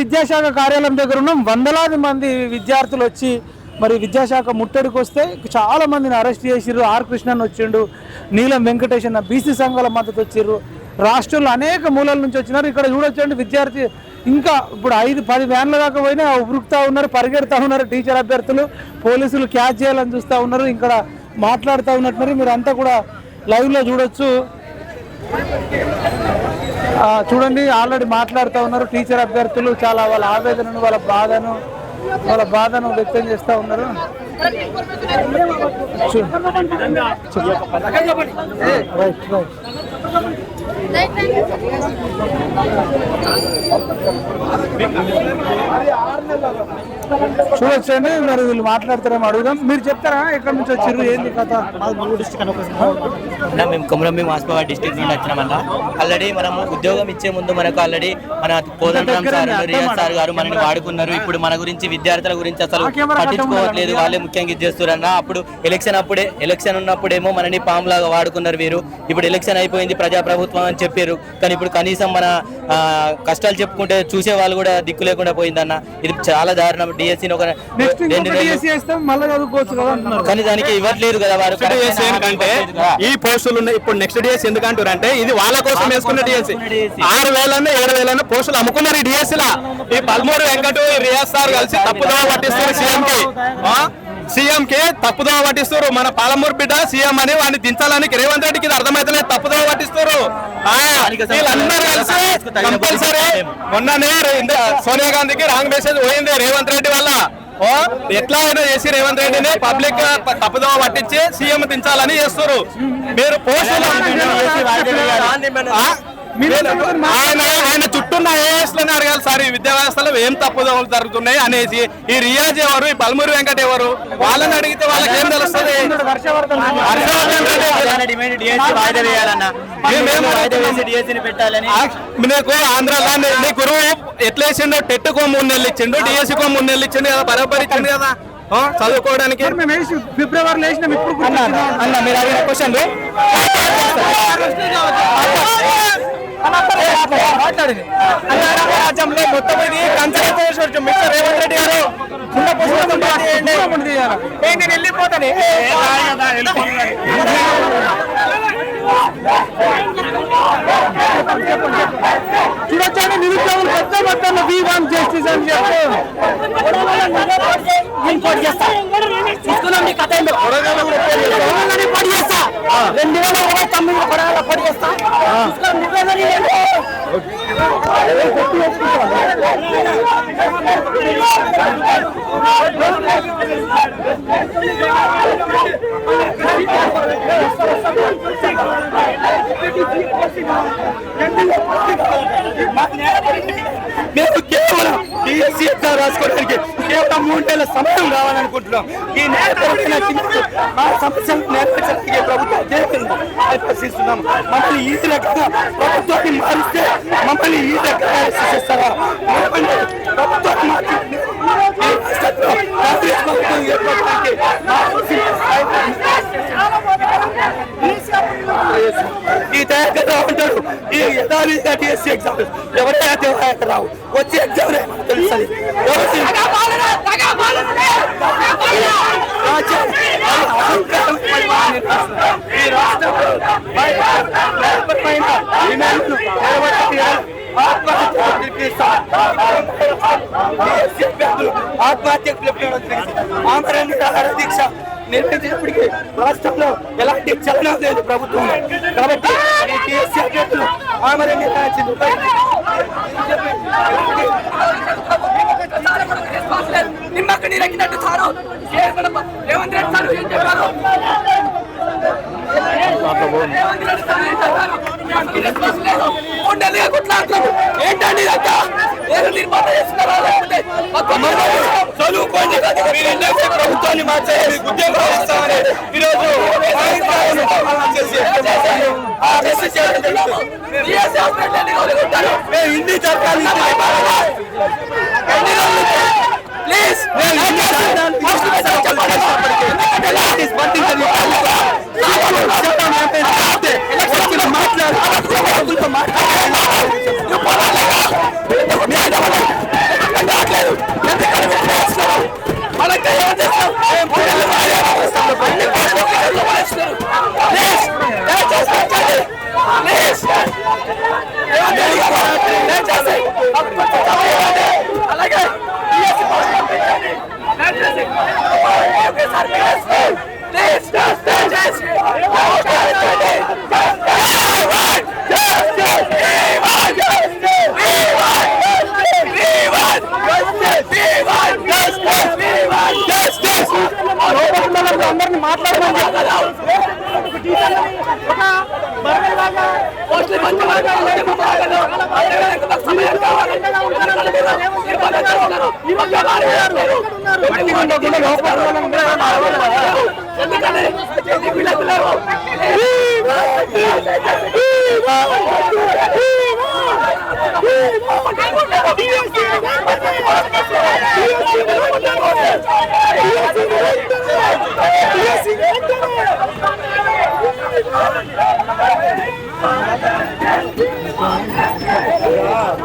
విద్యాశాఖ కార్యాలయం దగ్గర ఉన్న. వందలాది మంది విద్యార్థులు వచ్చి మరి విద్యాశాఖ ముట్టడికి వస్తే చాలా మందిని అరెస్ట్ చేసిర్రు. ఆర్ కృష్ణన్ వచ్చిండు నీలం వెంకటేష్ అన్న బీసీ సంఘాల మద్దతు వచ్చిర్రు. రాష్ట్రంలో అనేక మూలల నుంచి వచ్చినారు. ఇక్కడ చూడొచ్చండి విద్యార్థి ఇంకా ఇప్పుడు ఐదు పది వ్యాన్ల దాకా పోయినా ఉరుకుతా ఉన్నారు పరిగెడతా ఉన్నారు టీచర్ అభ్యర్థులు. పోలీసులు క్యాచ్ చేయాలని చూస్తూ ఉన్నారు. ఇక్కడ మాట్లాడుతూ ఉన్నట్టున్నారు మీరు అంతా కూడా లైవ్లో చూడొచ్చు. చూడండి ఆల్రెడీ మాట్లాడుతూ ఉన్నారు. టీచర్ అభ్యర్థులు చాలా వాళ్ళ ఆవేదనను వాళ్ళ బాధను వాళ్ళ బాధను వ్యక్తం చేస్తూ ఉన్నారు. చూ- రైట్ రైట్ చూడొచ్చండి. మరి వీళ్ళు మాట్లాడతారేమో అడుగుదాం. మీరు చెప్తారా? ఎక్కడి నుంచి వచ్చారు? ఏంది కథ? మేము కొమరంభీం ఆస్పాబాద్ డిస్ట్రిక్ట్ నుండి వచ్చినామన్న. ఆల్రెడీ మనము ఉద్యోగం ఇచ్చే ముందు మనకు ఆల్రెడీ మన కోదండరామ్ సార్ రియాజ్ సార్ గారు మనని వాడుకున్నారు. ఇప్పుడు మన గురించి విద్యార్థుల గురించి అసలు పట్టించుకోవట్లేదు. వాళ్ళే ముఖ్యంగా ఇది చేస్తున్నారన్న అప్పుడు ఎలక్షన్ అప్పుడే ఎలక్షన్ ఉన్నప్పుడేమో మనని పాములాగా వాడుకున్నారు వీరు. ఇప్పుడు ఎలక్షన్ అయిపోయింది ప్రజాప్రభుత్వం అని చెప్పారు. కానీ ఇప్పుడు కనీసం మన కష్టాలు చెప్పుకుంటే చూసే వాళ్ళు కూడా దిక్కు లేకుండా పోయిందన్న. ఇది చాలా దారుణం. డిఎస్సి ఒక రెండు మళ్ళీ చదువుకోవచ్చు కదా అంటున్నారు కానీ దానికి ఇవ్వట్లేదు కదా వారు. ఎందుకంటే ఈ పోస్టులు ఉన్నాయి. ఇప్పుడు నెక్స్ట్ డిఎస్ ఎందుకంటారు అంటే ఇది వాళ్ళ కోసం వేసుకున్న డిఎస్ ఆరు వేలన్నా ఏడు వేలన్నా పోస్టులు అమ్ముకున్నారు ఈ డిఎస్ లా. ఈ పల్మూరు వెంకట రియాజ్ సార్ కలిసి తప్పుదోవ పట్టిస్తారు సీఎం కి. సీఎం కి తప్పుదోవ పట్టిస్తారు మన పాలమూరు బిడ్డ సీఎం అని వాడిని దించాలని రేవంత్ రెడ్డికి ఇది అర్థమైతలేదు. తప్పుదోవ పట్టిస్తారు ఆ, వీళ్ళందరూ కలిసి కంపల్సరీ మొన్ననే సోనియా గాంధీకి రాంగ్ మెసేజ్ పోయింది రేవంత్ రెడ్డి వల్ల. ఎట్లా అయినా చేసి రేవంత్ రెడ్డిని పబ్లిక్ తప్పుదోవ పట్టించి సీఎం దించాలని చేస్తారు మీరు పోస్టులు ఆయన ఆయన చుట్టూన్న ఐఏఎస్ లని అడగాలి సార్ ఈ విద్యా వ్యవస్థలో ఏం తప్పుదోవలు జరుగుతున్నాయి అనేసి ఈ రియాజ్ ఎవరు ఈ పల్మూరి వెంకట ఎవరు వాళ్ళని అడిగితే వాళ్ళకి ఏం తెలుస్తుంది నీకు ఆంధ్రాలో నీ- గురువు ఎట్లా వేసిండు టెట్ కో మూడు నెలలు ఇచ్చిండు డిఎస్సి కో మూడు నెలలు ఇచ్చిండు కదా బరాబర్ ఇచ్చిండు కదా ఆ, చదువుకోవడానికి ఫిబ్రవరిలో వేసినాం ఇప్పుడు? అన్న మీరు అడిగిన క్వశ్చన్ రాజ్యంలో మొత్తం ఇది కన్సర్వేషన్ మిస్టర్ రేవంత్ రెడ్డి గారు నేను పుస్తకం ఏ, వెళ్ళిపోతాను చూడొచ్చండి నిరుద్యోగులు పెద్ద మొత్తంలో వి వన్ జస్టిస్ అని చెప్పి తీసుకున్నాం నీ కథ ఏందో కొడవలని పొడి చేస్తా రెండు వేల ఇరవై తొమ్మిది కొడవల పొడి చేస్తా తీసుకున్నాం నువ్వేదని ఏంటో. మేము కేవలం డిఎస్సీ ఎగ్జామ్ రాసుకోవడానికి కేవలం మూడు నెలల సమయం కావాలనుకుంటున్నాం. ఈ నేపథ్యంలో మా సమస్యలు నెరవేర్చడానికి ప్రభుత్వం చేస్తుంది ప్రశ్నిస్తున్నాం మమ్మల్ని ఈ రకంగా ప్రభుత్వాన్ని మారిస్తే మమ్మల్ని ఈ రకంగా శిక్షిస్తారా మమ్మల్ని ప్రభుత్వాన్ని మార్చి కాంగ్రెస్ ప్రభుత్వం ఏర్పడడానికి ఈ తయారు ఉంటాడు ఈ యథారీతిగా టీఎస్సీ ఎగ్జామ్ ఎవరైతే రావు. వచ్చే ఎగ్జామ్ తెలుస్తుంది. ఎవరికి రాజ్యం అహంకారం ఈ రాష్ట్రంలో భయపడమైన డిమాండ్లు నిలబెట్టి ఆత్మహత్యకు పిలిపిస్తారు. ఆత్మహత్యకు పిలిపించడం ఆమరణ నిరాహార దీక్ష నిర్వహించినప్పటికీ రాష్ట్రంలో ఎలాంటి చలనం లేదు ప్రభుత్వం కాబట్టి ఈ టీఎస్సీ అభ్యర్థులు ఆమరణ నిరాహార నిమ్మకు నీరెక్కినట్టు సారు నెలలుగా కొట్లాడుతున్నాము. ఏంటండి ఇదంతా? ఏదో నిర్మాణం చేస్తున్నారా? లేకపోతే మాకు కొట్లాడుతున్నారా? చదువుకోండి మీరు ఎన్నైతే ప్రభుత్వాన్ని మార్చేయాలి ఉద్యోగాలు ఇస్తామని ఈరోజు ఆ మెసేజ్ చేయడం జరుగుతుంది. TSC హాస్పిటల్ ఎన్ని రోజులు ఉంటారు? మేము హిందీ చట్టాలు ఎన్ని రోజులు ఉంటారు? ప్లీజ్ మేము హిందీ చట్టాలు ఎలాంటి స్పందించని చట్టం అంటే వచ్చిన మాట్లాడు మాట్లాడు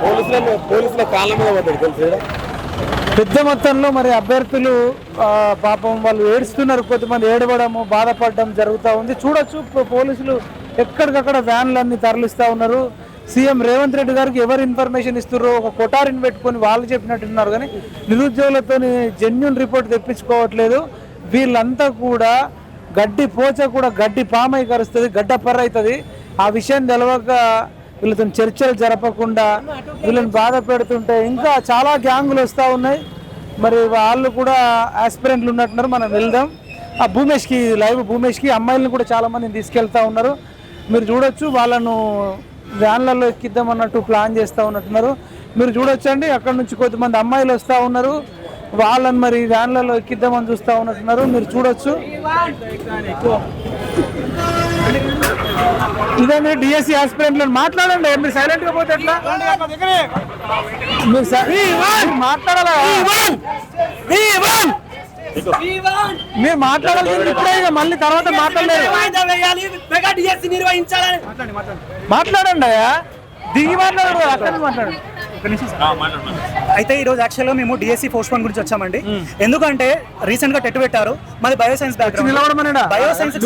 పోలీసుల పోలీసుల కాళ్ళ మీద పడ్డాడు తెలుసు పెద్ద మొత్తంలో మరి అభ్యర్థులు పాపం వాళ్ళు ఏడుస్తున్నారు కొంతమంది ఏడవడము బాధపడడం జరుగుతూ ఉంది. చూడొచ్చు పోలీసులు ఎక్కడికక్కడ వ్యాన్లన్నీ తరలిస్తూ ఉన్నారు. సీఎం రేవంత్ రెడ్డి గారికి ఎవరు ఇన్ఫర్మేషన్ ఇస్తున్నారో ఒక కొటారిని పెట్టుకొని వాళ్ళు చెప్పినట్టున్నారు కానీ నిరుద్యోగులతో జెన్యున్ రిపోర్ట్ తెప్పించుకోవట్లేదు. వీళ్ళంతా కూడా గడ్డి పోచ కూడా గడ్డి పామై కరుస్తుంది గడ్డ పర్ర అవుతుంది. ఆ విషయం తెలవక వీళ్ళతో చర్చలు జరపకుండా వీళ్ళని బాధ పెడుతుంటే ఇంకా చాలా గ్యాంగులు వస్తూ ఉన్నాయి. మరి వాళ్ళు కూడా ఆస్పిరెంట్లు ఉన్నట్టున్నారు. మనం వెళ్దాం. ఆ భూమేష్కి లైవ్ భూమేష్కి అమ్మాయిలను కూడా చాలా మందిని తీసుకెళ్తా ఉన్నారు. మీరు చూడొచ్చు వాళ్ళను వ్యాన్లలో ఎక్కిద్దాం అన్నట్టు ప్లాన్ చేస్తూ ఉన్నట్టున్నారు. మీరు చూడొచ్చండి అక్కడ నుంచి కొంతమంది అమ్మాయిలు వస్తూ ఉన్నారు. వాళ్ళని మరి వ్యాన్లలో ఎక్కిద్దామని చూస్తూ ఉన్నట్టున్నారు. మీరు చూడొచ్చు. ఇదండి డిఎస్సి ఆస్పిరెంట్లు మాట్లాడండి. మీరు సైలెంట్గా పోతే ఎట్లా? మీరు మీరు మాట్లాడాలా? మీరు మాట్లాడాల్సింది ఇప్పుడే మళ్ళీ తర్వాత మాట్లాడలేదు. మాట్లాడండి అయ్యా. దిగి మాట్లాడరు అక్కడ అయితే ఈ రోజు యాక్చువల్గా మేము డిఎస్సి పోస్ట్ పోన్ గురించి వచ్చామండి. ఎందుకంటే రీసెంట్గా టెట్ పెట్టారు. మాది బయో సైన్స్? Bio science?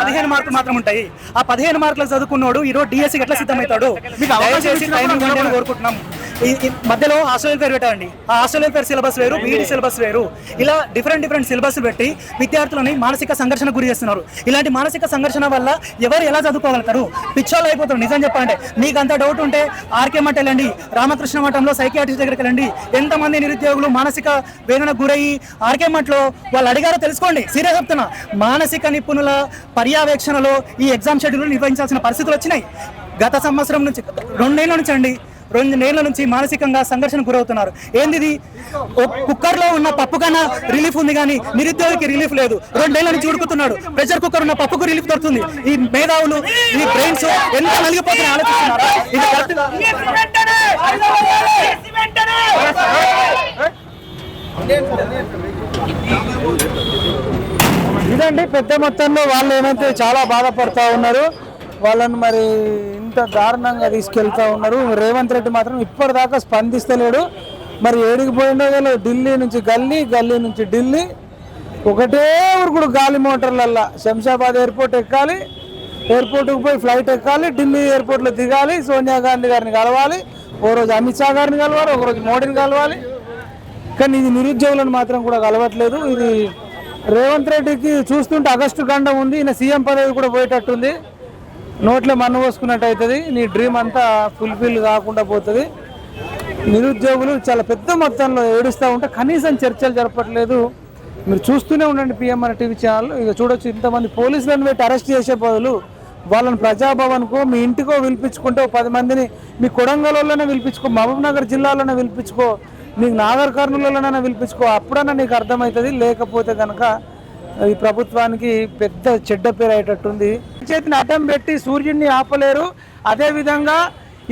పదిహేను మార్కులు మాత్రం ఉంటాయి. ఆ పదిహేను మార్కులు చదువుకున్నాడు ఈ రోజు డిఎస్సి ఎట్లా సిద్ధమవుతాడు? దయచేసి టైం. కోరుకుంటున్నాం. మధ్యలో హాస్టల్ పేరు పెట్టండి ఆ హాస్టల్ పేరు సిలబస్ వేరు బీఈడి సిలబస్ వేరు. ఇలా డిఫరెంట్ డిఫరెంట్ సిలబస్ పెట్టి విద్యార్థులని మానసిక సంఘర్షణ గురి చేస్తున్నారు. ఇలాంటి మానసిక సంఘర్షణ వల్ల ఎవరు ఎలా చదువుకోగలుగుతారు? పిచ్చోళ్ళు అయిపోతారు నిజం చెప్పాలంటే. మీకు అంత డౌట్ ఉంటే ఆర్కే మఠ్ వెళ్ళండి రామకృష్ణ మఠంలో సైకియాట్రిస్ట్ దగ్గరికి వెళ్ళండి. ఎంతమంది నిరుద్యోగులు మానసిక వేదనకు గురయ్యి ఆర్కే మఠ్లో వాళ్ళు అడిగారో తెలుసుకోండి. సీరియస్ చెప్తున్నా. మానసిక నిపుణుల పర్యవేక్షణలో ఈ ఎగ్జామ్ షెడ్యూల్ నిర్వహించాల్సిన పరిస్థితులు వచ్చినాయి. గత సంవత్సరం నుంచి రెండేళ్ళ నుంచి అండి రెండు నెలల నుంచి మానసికంగా సంఘర్షణ గురవుతున్నారు. ఏంది ఇది? ఉన్న పప్పు కన్నా రిలీఫ్ ఉంది కానీ నిరుద్యోగికి రిలీఫ్ లేదు. రెండేళ్ళ నుంచి ఉడుకుతున్నాడు. ప్రెషర్ కుక్కర్ ఉన్న పప్పుకు రిలీఫ్ దొరుకుతుంది. ఈ మేధావులు ఈ బ్రెయిన్స్ ఎంత నలిగిపోతున్నాయి ఆలోచిస్తున్నారు. ఇది ఇదండి పెద్ద మొత్తంలో వాళ్ళు ఏమైతే చాలా బాధపడతా ఉన్నారు. వాళ్ళని మరి ఇంత దారుణంగా తీసుకెళ్తా ఉన్నారు. రేవంత్ రెడ్డి మాత్రం ఇప్పటిదాకా స్పందిస్తలేడు. మరి ఏడికి పోయిండో తెలియదు. ఢిల్లీ నుంచి గల్లీ గల్లీ నుంచి ఢిల్లీ. ఒకటే ఊరుకుడు గాలి మోటార్లల్లా. శంషాబాద్ ఎయిర్పోర్ట్ ఎక్కాలి ఎయిర్పోర్ట్కి పోయి ఫ్లైట్ ఎక్కాలి ఢిల్లీ ఎయిర్పోర్ట్లో దిగాలి సోనియా గాంధీ గారిని కలవాలి ఓ రోజు అమిత్ షా గారిని కలవాలి ఒకరోజు మోడీని కలవాలి. కానీ ఇది నిరుద్యోగులను మాత్రం కూడా కలవట్లేదు. ఇది రేవంత్ రెడ్డికి చూస్తుంటే ఆగస్టు గండం ఉంది. ఈయన సీఎం పదవి కూడా పోయేటట్టుంది. నోట్లో మన్ను పోసుకున్నట్టు అవుతుంది. నీ డ్రీమ్ అంతా ఫుల్ఫిల్ కాకుండా పోతుంది. నిరుద్యోగులు చాలా పెద్ద మొత్తంలో ఏడుస్తూ ఉంటే కనీసం చర్చలు జరపట్లేదు. మీరు చూస్తూనే ఉండండి పిఎంఆర్ టీవీ ఛానల్ ఇక చూడొచ్చు ఇంతమంది పోలీసులను పెట్టి అరెస్ట్ చేసే బదులు వాళ్ళని ప్రజాభవన్కో మీ ఇంటికో పిలిపించుకుంటే ఒక పది మందిని మీ కొడంగల్లోనే పిలిపించుకో మహబూబ్నగర్ జిల్లాలోనే పిలిపించుకో నీకు నాగర్ కర్నూలులోనే పిలిపించుకో అప్పుడన్నా నీకు అర్థమవుతుంది. లేకపోతే కనుక ఈ ప్రభుత్వానికి పెద్ద చెడ్డ పేరు అయ్యేటట్టుంది. చేతిని అడ్డం పెట్టి సూర్యుడిని ఆపలేరు. అదేవిధంగా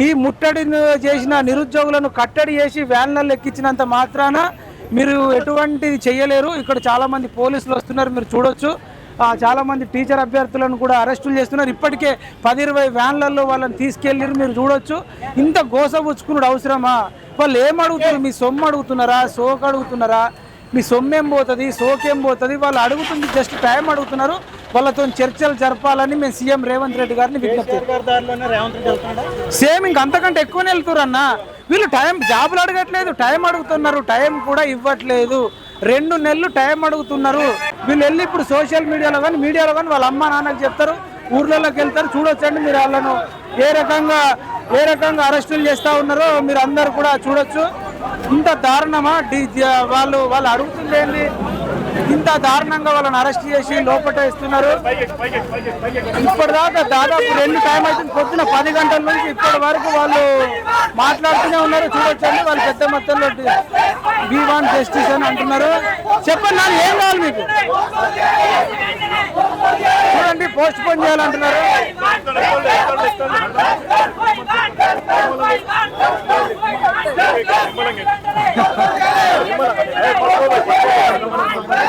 ఈ ముట్టడి చేసిన నిరుద్యోగులను కట్టడి చేసి వ్యాన్లలో ఎక్కించినంత మాత్రాన మీరు ఎటువంటిది చేయలేరు. ఇక్కడ చాలామంది పోలీసులు వస్తున్నారు మీరు చూడొచ్చు. చాలామంది టీచర్ అభ్యర్థులను కూడా అరెస్టులు చేస్తున్నారు. ఇప్పటికే పది ఇరవై వ్యాన్లలో వాళ్ళని తీసుకెళ్ళారు మీరు చూడొచ్చు. ఇంత గోసపుచ్చుకున్నాడు అవసరమా? వాళ్ళు ఏం అడుగుతున్నారు మీ సొమ్ము అడుగుతున్నారా? సోకు అడుగుతున్నారా? మీ సొమ్మేం పోతుంది? సోకేం పోతుంది? వాళ్ళు అడుగుతుంది జస్ట్ టైం అడుగుతున్నారు. వాళ్ళతో చర్చలు జరపాలని మేము సీఎం రేవంత్ రెడ్డి గారిని విజ్ఞప్తి సేమ్ ఇంక అంతకంటే ఎక్కువనే వెళ్తున్నారు అన్న వీళ్ళు టైం జాబులు అడగట్లేదు టైం అడుగుతున్నారు టైం కూడా ఇవ్వట్లేదు. రెండు నెలలు టైం అడుగుతున్నారు. వీళ్ళు వెళ్ళి ఇప్పుడు సోషల్ మీడియాలో కానీ మీడియాలో కానీ వాళ్ళ అమ్మ నాన్నకి చెప్తారు ఊర్లలోకి వెళ్తారు చూడొచ్చండి మీరు వాళ్ళను. ఏ రకంగా ఏ రకంగా అరెస్టులు చేస్తూ ఉన్నారో మీరు అందరు కూడా చూడొచ్చు. ఇంత దారుణమా? వాళ్ళు వాళ్ళు అడుగుతుంది ఏంటి ఇంత దారుణంగా వాళ్ళని అరెస్ట్ చేసి లోపల ఇస్తున్నారు. ఇప్పటిదాకా దాదాపు రెండు టైం అవుతుంది పొద్దున పది గంటల నుంచి ఇప్పటి వరకు వాళ్ళు మాట్లాడుతూనే ఉన్నారు. చూడొచ్చండి వాళ్ళు పెద్ద మొత్తంలో బీ వాన్ జస్టిస్ అని అంటున్నారు. చెప్పండి నాకు ఏం కావాలి మీకు? చూడండి పోస్ట్ పోన్ చేయాలంటున్నారు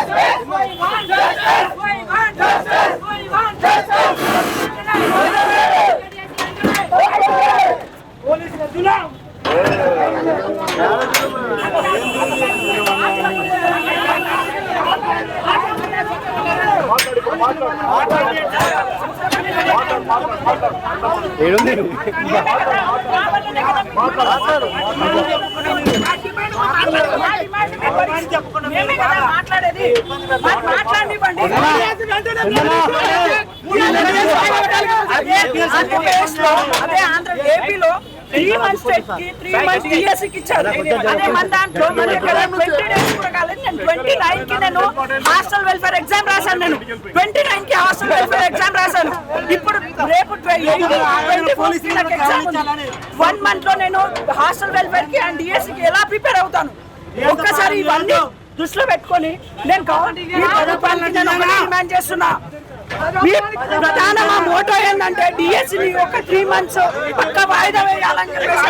మాట్లాడేది మరి మాట్లాడనివ్వండి అదే అదే ఆంధ్ర ఏపీలో త్రీ మంత్స్కి త్రీ మంత్స్ టీఎస్సీకి ఇచ్చారు అదే మన దాంట్లో మన ఇక్కడ ట్వంటీ డేస్ కూడా కాలేదు నేను ట్వంటీ నైన్కి నేను హాస్టల్ వెల్ఫేర్ ఎగ్జామ్ రాశాను నేను ట్వంటీ నైన్కి హాస్టల్ వెల్ఫేర్ ఎగ్జామ్ రాశాను ఇప్పుడు రేపు ఎగ్జామ్ వన్ మంత్లో నేను హాస్టల్ వెల్ఫేర్కి అండ్ డిఎస్సి కి ఎలా ప్రిపేర్ అవుతాను? ఒక్కసారి ఇవన్నీ దృష్టిలో పెట్టుకొని నేను డిమాండ్ చేస్తున్నా. ప్రధాన మా మోటో ఏంటంటే డిఎస్సి ఒక త్రీ మంత్స్ పక్క వాయిదా వేయాలని చెప్పేసి.